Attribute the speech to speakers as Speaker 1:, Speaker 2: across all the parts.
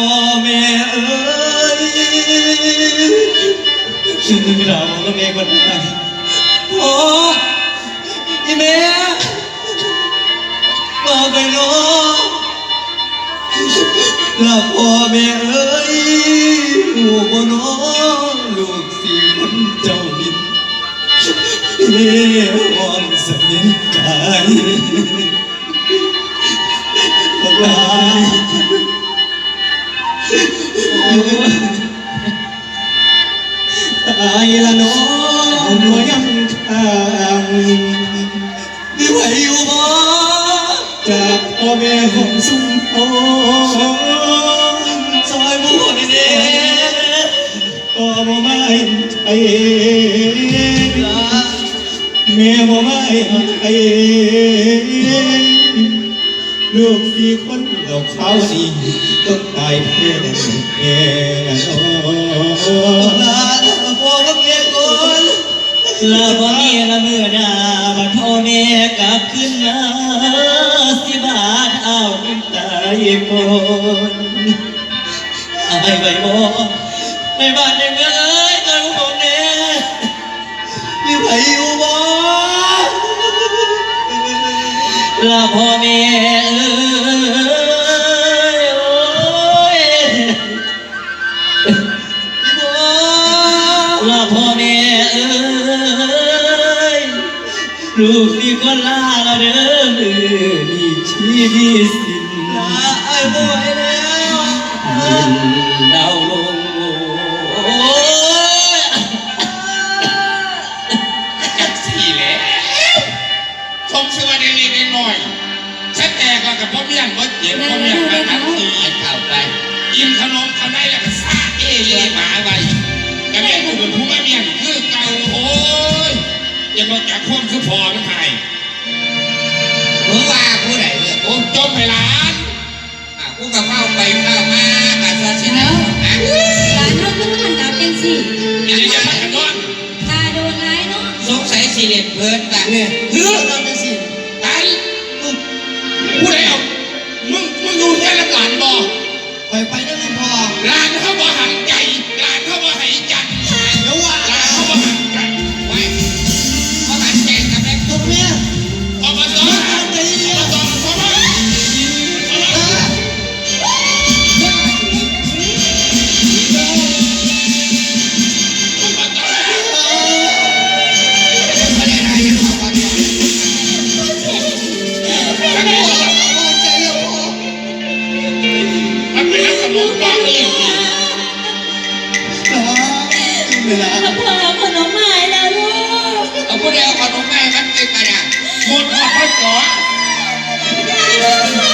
Speaker 1: พ่อแม่เอ้ยเราก็แม่คนไหนพ่ออีแม่บอกไปน้องลาพ่อแม่เอ้ยลูกบ่น้องลูกสี่คนเจ้าดินเฮ้วอนสมินกาย ใจแม่บ่ไม่ใจลูกสี่คนเราเขานี่ต้องตายเพื่อแม่ลาพ่อกับแม่ก่อน
Speaker 2: ลาพ่อแม่ละเมื่อดาบัดพ่อแม่กลับขึ้นมาสิบาทเอาน้ำตายก่อนอายไว้บ่ในบ้านในเมืองเอ้ยตอนของแน่
Speaker 1: มี
Speaker 2: พ่อแม่เอ้ยโอ้ย
Speaker 1: บ่
Speaker 2: ลาพ่อแม่เอ้ยลูกนี่ก็ลาละเด้อมือนี่ชีวิตสิ้น
Speaker 1: ลาไอ้บ่ไหวแล้ว
Speaker 2: ดาวลง
Speaker 3: ชมชื่อว่าเด็กๆเด็กน้อยฉันแตกแล้วกับพ่อเมียนพ่อเจ็บพ่อเมียนมาทันทีเข้าไปกินขนมขนมแล้วก็ซาเอเล่หมาไปกระเมียนกูเป็นผู้มาเมียนคือเก่าโอ้ยอย่ามาจับความคือพอมันไทย
Speaker 4: มึงว่าผู้ใดเนี่ย
Speaker 3: โอ้จมไปหลาน
Speaker 4: อะกูก็เข้าไปเข้ามากับศาสนานะ
Speaker 5: หลานเขาคือมันดับจังสิ
Speaker 3: อย่าอย่ามากันนอน
Speaker 5: ตาโดนร้ายเนาะ
Speaker 4: สงสัยสิเด็ดเพิ่นกัน
Speaker 1: เนี่ย เว
Speaker 3: ลา
Speaker 4: พ่
Speaker 3: อ
Speaker 1: พ่อ
Speaker 3: เอา
Speaker 5: ขนมมาให้แล้วลูก
Speaker 4: เอาผู้ใดเอาขนมแม่มันติดมาเนี่ย
Speaker 3: หมดหมดพ่อจ๋อ
Speaker 1: น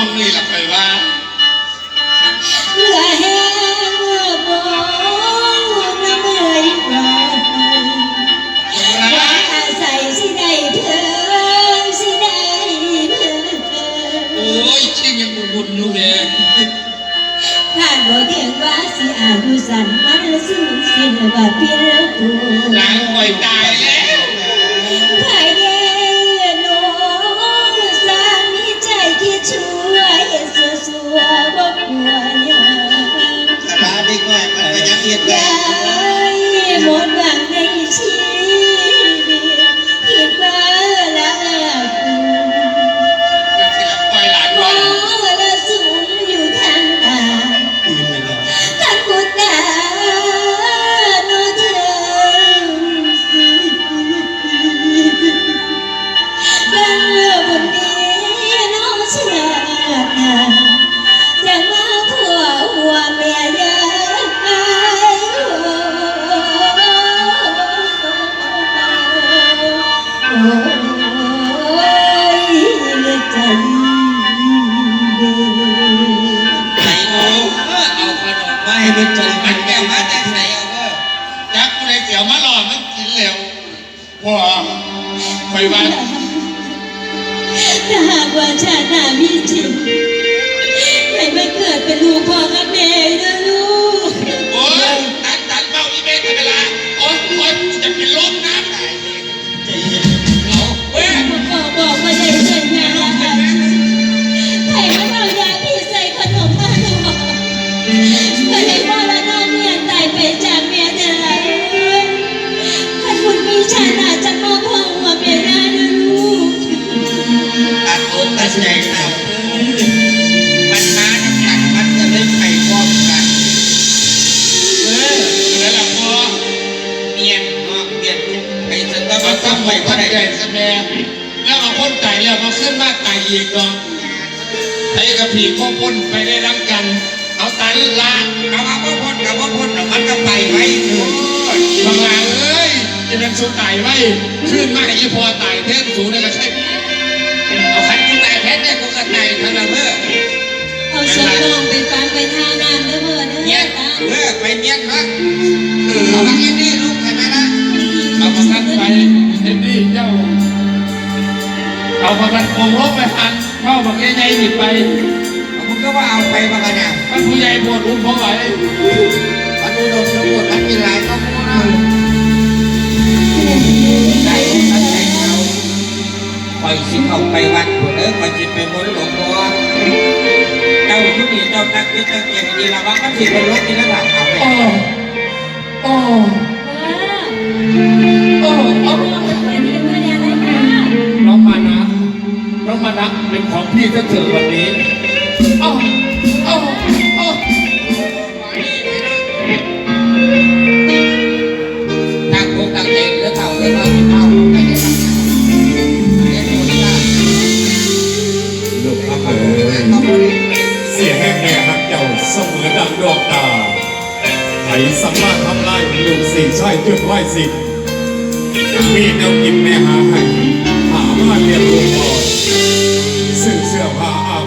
Speaker 3: อ
Speaker 5: งนี่แหละใค
Speaker 3: รว่า
Speaker 5: เมื่อแห้งเมื่อมองน้ำเมื่อยกว่า
Speaker 3: นะ
Speaker 5: อาศัยสิได้เพิ่งสิได้เพิ่ง
Speaker 3: โอ้ยชิงยังบุญอยู่เนี่ย
Speaker 5: ถ้าบ่เทียงว่าสิอายุสั้นมันสูญสิ้นว่าเพียงแล้วกู
Speaker 3: หลานคอยตายแล้ว
Speaker 5: ว่าชา
Speaker 1: ติหนา
Speaker 5: มีจริงให้
Speaker 4: มันเกิดเป็น
Speaker 3: ลูกพ่อ
Speaker 4: กั
Speaker 3: บแม่ด้วย มาตายอีกเนาะให้กับผีพ่อพ้นไปได้รับกัน เอาตายละ
Speaker 4: เอาว่าพ่อพ้นกับพ่อพ้นเดี๋ยวมันก็ไปไว้เถอะ
Speaker 3: บางลาเอ้ยจะเป็นสูตายไว้ขึ้นมาให้พอตายเท่นสูงได้ก็ใช่
Speaker 4: เอาขันกูตายแพ้แต่กูก็ตายทั้งละเมื่อ
Speaker 5: เอาสมน้องไปฟังไปทางน้ำเด้อเมื่อเด้
Speaker 4: เมีย
Speaker 5: อนตา
Speaker 4: เมื่อไปเมียนครับเอามาเอ็นนี่ลูกใช่ไหมล่ะ
Speaker 3: เอาประกันไปเห็นดิเจ้า เอาประกันโกงลบไปพันเข้าบักใหญ่ๆหยิบไป
Speaker 4: ผมก็ว่าเอาไปมากันเนี่ย
Speaker 3: ท่านผู้ใหญ่ปวดอุ้มเขาไหว
Speaker 4: มันอุดมสมบูรณ์มันมีหลายข้อมูลนะใจมันใจเขาคอยสิเข้าไปวัดหัวเด้อคอยจิตไปบนหลวงพ่อเจ้าทุกนี่เจ้าตักที่เจ้าเกียรติดีละว่ามันสิเป็นรถที่ระดับเอาไป
Speaker 3: โอ้โอ้
Speaker 5: ว้า
Speaker 3: โอ้
Speaker 5: น้อ
Speaker 3: งมานะเป็นของพี่ก็เถอะวันนี้โอ้โอ้โอ้
Speaker 4: ตั้งโคตั้งใจแล้วเท่าแล้วเราสิเข้าไปในทางเรียนรู้ได้
Speaker 1: ลูกพระเอ๋ย
Speaker 4: เขาบ่ได้
Speaker 1: เสียงแห่งแม่ฮักเจ้าเสมอดังดวงตาไผสามารถทำลายลูกสี่ช่อยจุดไหวสิ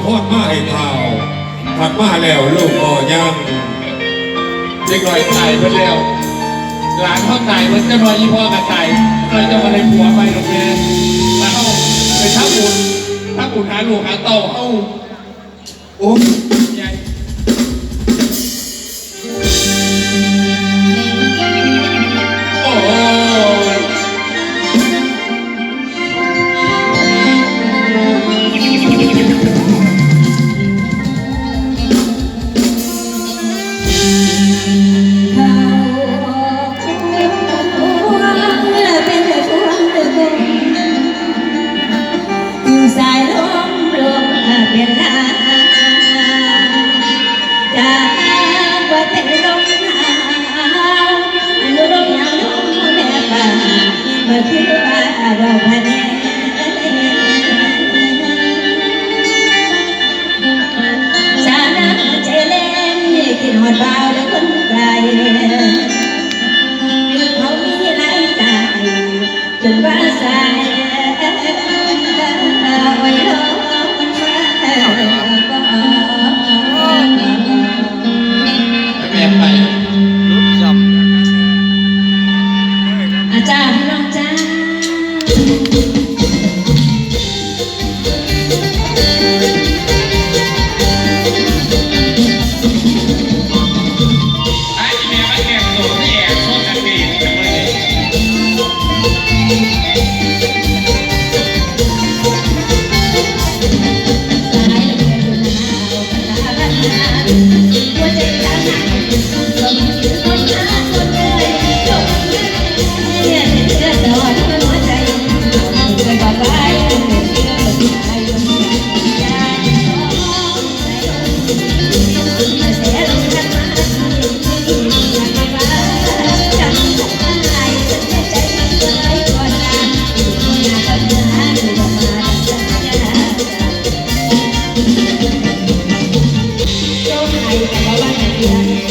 Speaker 1: พอดมาให้ข่าวถักมาแล้วลูกบ่ยัง
Speaker 3: เด็กหน่อยตายไปแล้วหลานเขาตายมันจะรอยยี่พ่อกับตายเราจะมาในผัวไปหรอกแม่แล้วเขาไปทักบุญทักบุญหาลูกหาเต่าเอา
Speaker 1: โอ้
Speaker 5: จ
Speaker 1: Yeah.